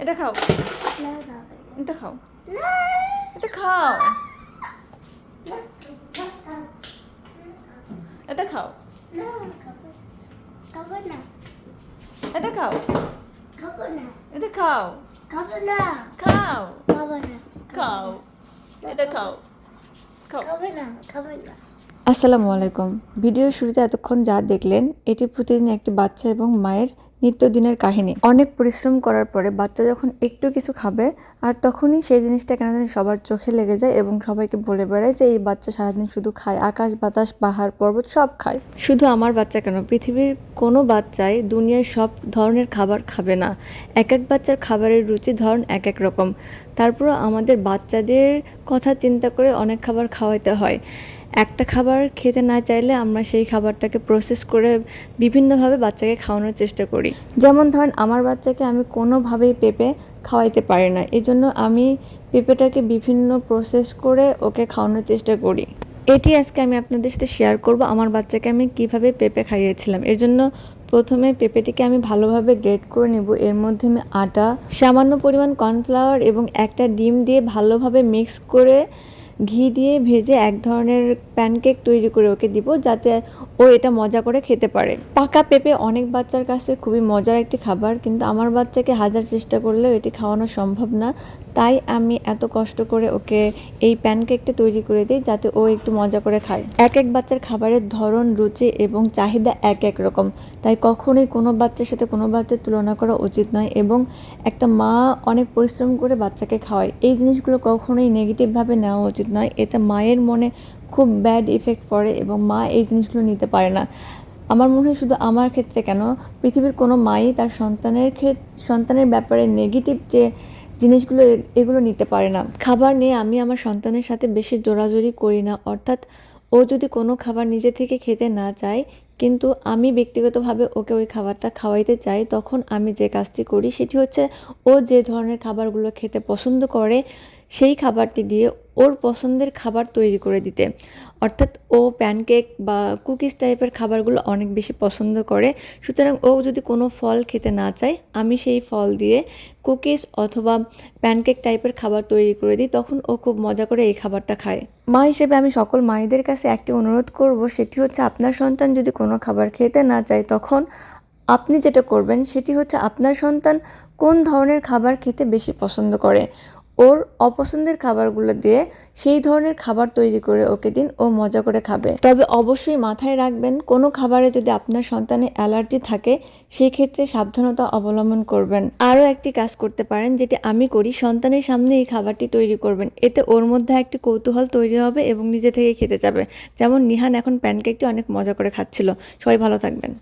এটা খাও। এটা খাও। এটা খাও। এটা খাও। এটা খাও। এটা খাও। খাও। খাও। এটা খাও। আসসালামু আলাইকুম। ভিডিওর শুরুতে এতক্ষণ যা দেখলেন, এটি প্রতিদিন একটি বাচ্চা এবং মায়ের নিত্যদিনের কাহিনী। অনেক পরিশ্রম করার পরে বাচ্চা যখন একটু কিছু খাবে, আর তখনই সেই জিনিসটা কেন জানি সবার চোখে লেগে যায় এবং সবাইকে বলে বেড়ায় যে, এই বাচ্চা সারাদিন শুধু খায়, আকাশ বাতাস, পাহাড়, পর্বত সব খায়। শুধু আমার বাচ্চা কেন, পৃথিবীর কোনো বাচ্চাই দুনিয়ার সব ধরনের খাবার খাবে না। এক এক বাচ্চার খাবারের রুচি ধরন এক এক রকম। তারপরও আমাদের বাচ্চাদের কথা চিন্তা করে অনেক খাবার খাওয়াইতে হয়। একটা খাবার খেতে না চাইলে আমরা সেই খাবারটাকে প্রসেস করে বিভিন্নভাবে বাচ্চাকে খাওয়ানোর চেষ্টা করি। যেমন ধরেন, আমার বাচ্চাকে আমি কোনোভাবেই পেঁপে খাওয়াইতে পারি না। এই জন্য আমি পেঁপেটাকে বিভিন্ন প্রসেস করে ওকে খাওয়ানোর চেষ্টা করি। এটি আজকে আমি আপনাদের সাথে শেয়ার করব, আমার বাচ্চাকে আমি কীভাবে পেঁপে খাইয়েছিলাম। এর জন্য প্রথমে পেঁপেটিকে আমি ভালোভাবে গ্রেড করে নেব। এর মধ্যে আমি আটা, সামান্য পরিমাণ কর্নফ্লাওয়ার এবং একটা ডিম দিয়ে ভালোভাবে মিক্স করে ঘি দিয়ে ভেজে এক ধরনের প্যানকেক তৈরি করে ওকে দিব যাতে ও এটা মজা করে খেতে পারে। পাকা পেঁপে অনেক বাচ্চার কাছে খুবই মজার একটি খাবার, কিন্তু আমার বাচ্চাকে হাজার চেষ্টা করলেও এটি খাওয়ানো সম্ভব না। তাই আমি এত কষ্ট করে ওকে এই প্যানকেকটা তৈরি করে দিই যাতে ও একটু মজা করে খায়। এক এক বাচ্চার খাবারের ধরন, রুচি এবং চাহিদা এক এক রকম। তাই কখনোই কোনো বাচ্চার সাথে কোনো বাচ্চার তুলনা করা উচিত নয় এবং একটা মা অনেক পরিশ্রম করে বাচ্চাকে খাওয়ায়। এই জিনিসগুলো কখনোই নেগেটিভভাবে নেওয়া উচিত নয়। এতে মায়ের মনে খুব ব্যাড ইফেক্ট পড়ে এবং মা এই জিনিসগুলো নিতে পারে না। আমার মনে হয় শুধু আমার ক্ষেত্রে কেন? পৃথিবীর কোনো মাই তার সন্তানের ক্ষেত, সন্তানের ব্যাপারে নেগেটিভ যে জিনিসগুলো এগুলো নিতে পারে না। খাবার নিয়ে আমি আমার সন্তানের সাথে বেশি জোরাজোরি করি না। অর্থাৎ ও যদি কোনো খাবার নিজে থেকে খেতে না চায়, কিন্তু আমি ব্যক্তিগতভাবে ওকে ওই খাবারটা খাওয়াইতে চাই, তখন আমি যে কাজটি করি সেটি হচ্ছে ও যে ধরনের খাবারগুলো খেতে পছন্দ করে সেই খাবারটি দিয়ে ওর পছন্দের খাবার তৈরি করে দিতে। অর্থাৎ ও প্যানকেক বা কুকিজ টাইপের খাবারগুলো অনেক বেশি পছন্দ করে। সুতরাং ও যদি কোনো ফল খেতে না চায়, আমি সেই ফল দিয়ে কুকিজ অথবা প্যানকেক টাইপের খাবার তৈরি করে দিই, তখন ও খুব মজা করে এই খাবারটা খায়। মা হিসেবে আমি সকল মায়েদের কাছে একটি অনুরোধ করব, সেটি হচ্ছে আপনার সন্তান যদি কোনো খাবার খেতে না চায়, তখন আপনি যেটা করবেন, সেটি হচ্ছে আপনার সন্তান কোন ধরনের খাবার খেতে বেশি পছন্দ করে। ওর অপছন্দের খাবারগুলো দিয়ে সেই ধরনের খাবার তৈরি করে ওকে দিন, ও মজা করে খাবে। তবে অবশ্যই মাথায় রাখবেন, কোনো খাবারে যদি আপনার সন্তানের অ্যালার্জি থাকে সেই ক্ষেত্রে সাবধানতা অবলম্বন করবেন। আরও একটি কাজ করতে পারেন, যেটি আমি করি, সন্তানের সামনে এই খাবারটি তৈরি করবেন। এতে ওর মধ্যে একটি কৌতূহল তৈরি হবে এবং নিজে থেকে খেতে যাবে। যেমন নিহান এখন প্যানকেকটি অনেক মজা করে খাচ্ছিল। সবাই ভালো থাকবেন।